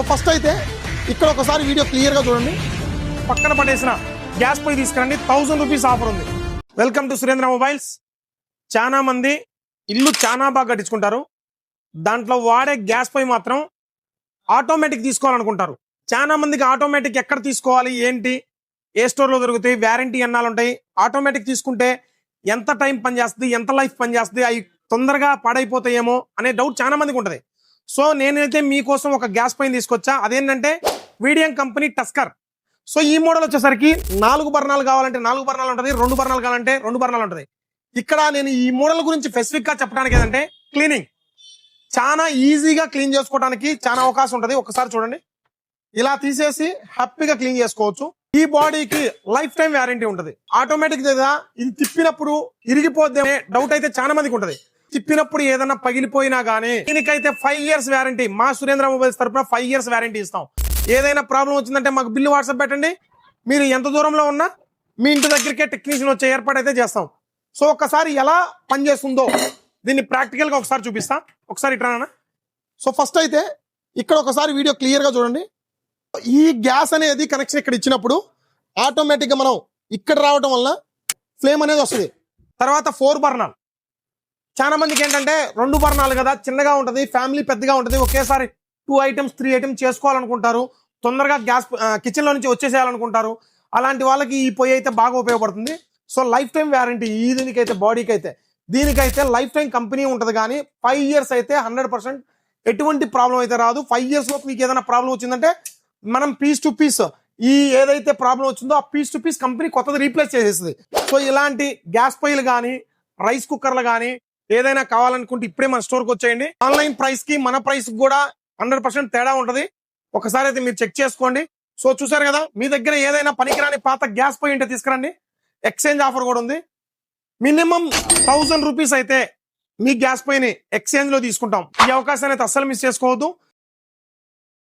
So first అయితే ఇక్కడ ఒకసారి వీడియో క్లియర్గా చూడండి. పక్కన పడేసిన గ్యాస్ పొయ్యి తీసుకురండి. థౌసండ్ రూపీస్ ఆఫర్ ఉంది. వెల్కమ్ టు సురేంద్ర మొబైల్స్ చాలా మంది ఇల్లు చాలా బాగా కట్టించుకుంటారు. దాంట్లో వాడే గ్యాస్ పొయ్యి మాత్రం ఆటోమేటిక్ తీసుకోవాలనుకుంటారు. చాలా మందికి ఆటోమేటిక్ ఎక్కడ తీసుకోవాలి ఏంటి ఏ స్టోర్లో దొరుకుతాయి వ్యారంటీ ఎన్నాలు ఉంటాయి ఆటోమేటిక్ తీసుకుంటే ఎంత టైం పనిచేస్తుంది ఎంత లైఫ్ పనిచేస్తుంది అవి తొందరగా పాడైపోతాయేమో అనే డౌట్ చాలా మందికి ఉంటుంది. సో నేనైతే మీకోసం ఒక గ్యాస్ పైన తీసుకొచ్చా. అదేంటంటే వీడియం కంపెనీ టస్కర్. సో ఈ మోడల్ వచ్చేసరికి నాలుగు బర్ణాలు కావాలంటే నాలుగు బర్ణాలు ఉంటుంది రెండు బర్ణాలు కావాలంటే రెండు బర్ణాలు ఉంటుంది. ఇక్కడ నేను ఈ మోడల్ గురించి స్పెసిఫిక్గా చెప్పడానికి ఏంటంటే క్లీనింగ్ చాలా ఈజీగా క్లీన్ చేసుకోవడానికి చాలా అవకాశం ఉంటుంది. ఒకసారి చూడండి. ఇలా తీసేసి హ్యాపీగా క్లీన్ చేసుకోవచ్చు. ఈ బాడీకి లైఫ్ టైం వ్యారంటీ ఉంటుంది. ఆటోమేటిక్ ఇది తిప్పినప్పుడు ఇరిగిపోద్ది డౌట్ అయితే చాలా మందికి ఉంటుంది. తిప్పినప్పుడు ఏదైనా పగిలిపోయినా గానీ దీనికైతే ఫైవ్ ఇయర్స్ వ్యారంటీ మా సురేంద్ర మొబైల్స్ తరఫున ఫైవ్ ఇయర్స్ వ్యారంటీ ఇస్తాం. ఏదైనా ప్రాబ్లం వచ్చిందంటే మాకు బిల్లు వాట్సాప్ పెట్టండి. మీరు ఎంత దూరంలో ఉన్నా మీ ఇంటి దగ్గరికే టెక్నీషియన్ వచ్చే ఏర్పాటు అయితే చేస్తాం. సో ఒక్కసారి ఎలా పనిచేస్తుందో దీన్ని ప్రాక్టికల్గా ఒకసారి చూపిస్తా. ఒకసారి ఇట్రా సో ఫస్ట్ అయితే ఇక్కడ ఒకసారి వీడియో క్లియర్గా చూడండి. ఈ గ్యాస్ అనేది కనెక్షన్ ఇక్కడ ఇచ్చినప్పుడు ఆటోమేటిక్గా మనం ఇక్కడ రావడం వల్ల ఫ్లేమ్ అనేది వస్తుంది. తర్వాత ఫోర్ బర్నర్ చాలా మందికి ఏంటంటే రెండు బర్ణాలు కదా చిన్నగా ఉంటుంది ఫ్యామిలీ పెద్దగా ఉంటుంది ఒకేసారి టూ ఐటమ్స్ త్రీ ఐటమ్స్ చేసుకోవాలనుకుంటారు తొందరగా గ్యాస్ కిచెన్లో నుంచి వచ్చేసేయాలనుకుంటారు అలాంటి వాళ్ళకి ఈ పొయ్యి అయితే బాగా ఉపయోగపడుతుంది. సో లైఫ్ టైం వ్యారంటీ ఈ దీనికైతే బాడీకి అయితే దీనికైతే లైఫ్ టైం కంపెనీ ఉంటుంది కానీ ఫైవ్ ఇయర్స్ అయితే హండ్రెడ్ పర్సెంట్ ఎటువంటి ప్రాబ్లం అయితే రాదు. ఫైవ్ ఇయర్స్ లోపు మీకు ఏదైనా ప్రాబ్లం వచ్చిందంటే మనం పీస్ టు పీస్ ఈ ఏదైతే ప్రాబ్లం వచ్చిందో ఆ పీస్ టు పీస్ కంపెనీ కొత్తది రీప్లేస్ చేసేస్తుంది. సో ఇలాంటి గ్యాస్ పొయ్యిలు కానీ రైస్ కుక్కర్లు కానీ ఏదైనా కావాలనుకుంటే ఇప్పుడే మన స్టోర్కి వచ్చేయండి. ఆన్లైన్ ప్రైస్కి మన ప్రైస్ కూడా హండ్రెడ్ పర్సెంట్ తేడా ఉంటది. ఒకసారి అయితే మీరు చెక్ చేసుకోండి. సో చూసారు కదా మీ దగ్గర ఏదైనా పనికిరాని పాత గ్యాస్ పొయ్యి ఉంటే తీసుకురండి. ఎక్స్చేంజ్ ఆఫర్ కూడా ఉంది. మినిమం థౌసండ్ రూపీస్ అయితే మీ గ్యాస్ పొయ్యిని ఎక్స్చేంజ్లో తీసుకుంటాం. ఈ అవకాశాన్ని అయితే అస్సలు మిస్ చేసుకోవద్దు.